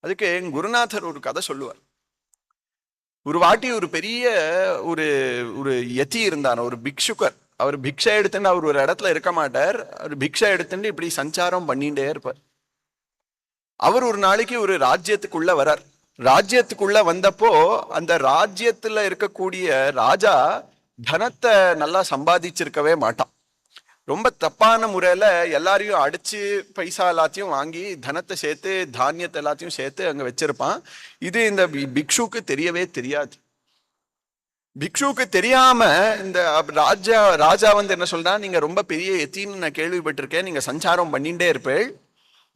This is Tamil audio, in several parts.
அதுக்கு என் குருநாதர் ஒரு கதை சொல்லுவார். ஒரு வாட்டி ஒரு பெரிய ஒரு ஒரு யதி இருந்தார் ஒரு பிக்ஷுக்கர். அவர் பிக்ஷை எடுத்துட்டு அவர் ஒரு இடத்துல இருக்க மாட்டார். அவர் பிக்ஷை எடுத்துட்டு இப்படி சஞ்சாரம் பண்ணிட்டே இருப்பார். அவர் ஒரு நாளைக்கு ஒரு ராஜ்யத்துக்குள்ள வரார். ராஜ்யத்துக்குள்ள வந்தப்போ அந்த ராஜ்யத்துல இருக்கக்கூடிய ராஜா தனத்தை நல்லா சம்பாதிச்சிருக்கவே மாட்டான். ரொம்ப தப்பான முறையில் எல்லாரையும் அடித்து பைசா எல்லாத்தையும் வாங்கி தனத்தை சேர்த்து தானியத்தை எல்லாத்தையும் சேர்த்து அங்கே வச்சிருப்பான். இது இந்த பிக்ஷுக்கு தெரியவே தெரியாது. பிக்ஷுக்கு தெரியாம இந்த ராஜா ராஜா வந்து என்ன சொல்றா? நீங்க ரொம்ப பெரிய எத்தின்னு நான் கேள்விப்பட்டிருக்கேன். நீங்க சஞ்சாரம் பண்ணிட்டே இருப்பேள்.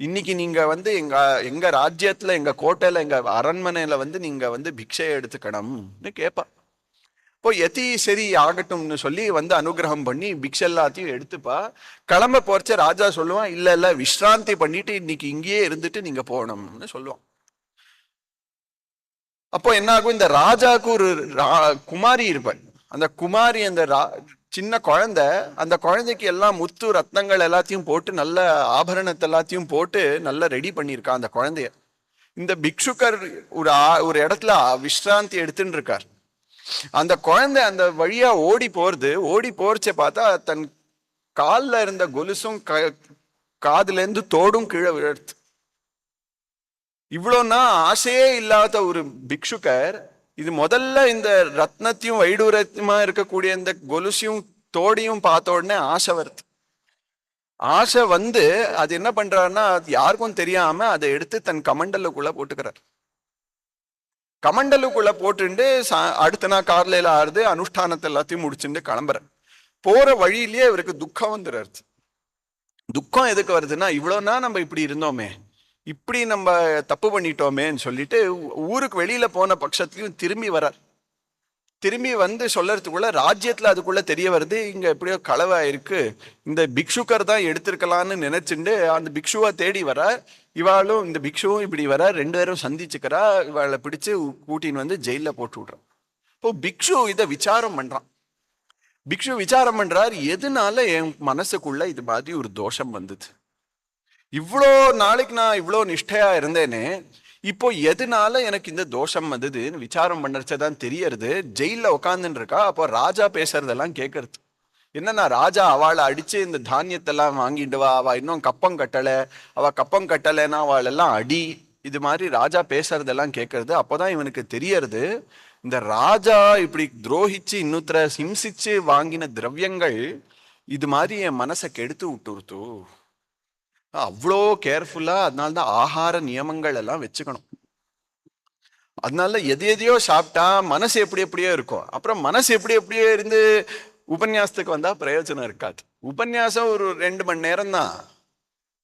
இன்னைக்கு நீங்க வந்து எங்க எங்க ராஜ்யத்துல எங்க கோட்டையில எங்க அரண்மனையில வந்து நீங்க வந்து பிக்ஷை எடுத்துக்கணும்னு கேட்பா இப்போ எத்தி சரி ஆகட்டும்னு சொல்லி வந்து அனுகிரகம் பண்ணி பிக்ஸ் எல்லாத்தையும் எடுத்துப்பா. கிளம்ப போறச்ச ராஜா சொல்லுவான் இல்லை இல்லை விஸ்ராந்தி பண்ணிட்டு இன்னைக்கு இங்கேயே இருந்துட்டு நீங்க போகணும்னு சொல்லுவான். அப்போ என்ன ஆகும்? இந்த ராஜாவுக்கு ஒரு ரா- குமாரி இருப்பாள் அந்த குமாரி அந்த ரா- சின்ன குழந்தை அந்த குழந்தைக்கு எல்லாம் முத்து ரத்னங்கள் எல்லாத்தையும் போட்டு நல்ல ஆபரணத்தை எல்லாத்தையும் போட்டு நல்லா ரெடி பண்ணியிருக்கா அந்த குழந்தைய. இந்த பிக்ஷுக்கர் ஒரு ஒரு இடத்துல விஸ்ராந்தி எடுத்துன்னு இருக்கார். அந்த குழந்தை அந்த வழியா ஓடி போறது ஓடி போறச்ச பார்த்தா தன் காலில் இருந்த கொலுசும் க- காதுல இருந்து தோடும் கீழே விழறது. இவ்வளோனா ஆசையே இல்லாத ஒரு பிக்ஷுக்கர் இது முதல்ல இந்த ரத்னத்தையும் வைடூரத்தையுமா இருக்கக்கூடிய இந்த கொலுசையும் தோடையும் பார்த்த உடனே ஆசை வருது. ஆசை வந்து அது என்ன பண்றாருன்னா அது யாருக்கும் தெரியாம அதை எடுத்து தன் கமண்டலுக்குள்ள போட்டுக்கிறார். கமண்டலுக்குள்ள போட்டுண்டு சா- அடுத்த நாள் கார்லையில் எல்லாம் ஆறுது அனுஷ்டானத்தை எல்லாத்தையும் முடிச்சுட்டு கிளம்புறேன். போற வழியிலேயே இவருக்கு துக்கம் வந்துடுறது துக்கம் எதுக்கு வருதுன்னா இவ்வளோனா நம்ம இப்படி இருந்தோமே இப்படி நம்ம தப்பு பண்ணிட்டோமேன்னு சொல்லிட்டு ஊருக்கு வெளியில போன பட்சத்துலயும் திரும்பி வரார். திரும்பி வந்து சொல்லறதுக்குள்ள ராஜ்யத்துல அதுக்குள்ள தெரிய வருது இங்க எப்படியோ களவா இருக்கு. இந்த பிக்ஷுக்கர் தான் எடுத்திருக்கலாம்னு நினைச்சுண்டு அந்த பிக்ஷுவை தேடி வரார் இவாளும் இந்த பிக்ஷுவும் இப்படி வர ரெண்டு பேரும் சந்திச்சுக்கிறா இவளை பிடிச்சு கூட்டின்னு வந்து ஜெயில போட்டு விடுறான் இப்போ பிக்ஷு இதை விசாரம் பண்றான். பிக்ஷு விசாரம் பண்றார் எதனால என் மனசுக்குள்ள இது மாதிரி ஒரு தோஷம் வந்தது? இவ்வளோ நாளைக்கு நான் இவ்வளோ நிஷ்டையா இருந்தேனே இப்போ எதனால எனக்கு இந்த தோஷம் வந்ததுன்னு விசாரம் பண்ணறச்சதான் தெரியறது. ஜெயிலில் உட்காந்துன்னு இருக்கா அப்போ ராஜா பேசுறதெல்லாம் கேட்கறது என்னன்னா ராஜா அவளை அடிச்சு இந்த தானியத்தெல்லாம் வாங்கிட்டு வா அவ இன்னும் கப்பம் கட்டலை அவ கப்பம் கட்டலைன்னா அவள் எல்லாம் அடி இது மாதிரி ராஜா பேசுறதெல்லாம் கேட்கறது அப்போதான் இவனுக்கு தெரியறது இந்த ராஜா இப்படி துரோகிச்சு இன்னொருத்தர ஹிம்சிச்சு வாங்கின திரவியங்கள் இது மாதிரி என் மனசை கெடுத்து விட்டுருத்தோ? அவ்வளோ கேர்ஃபுல்லா அதனால தான் ஆகார நியமங்கள் எல்லாம் வச்சுக்கணும். அதனால எது எதையோ சாப்பிட்டா மனசு எப்படி எப்படியோ இருக்கும். அப்புறம் மனசு எப்படி எப்படியோ இருந்து உபன்யாசத்துக்கு வந்தா பிரயோஜனம் இருக்காது. உபன்யாசம் ஒரு ரெண்டு மணி நேரம் தான்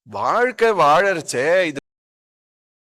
வாழ்க்கை வாழறச்சே இது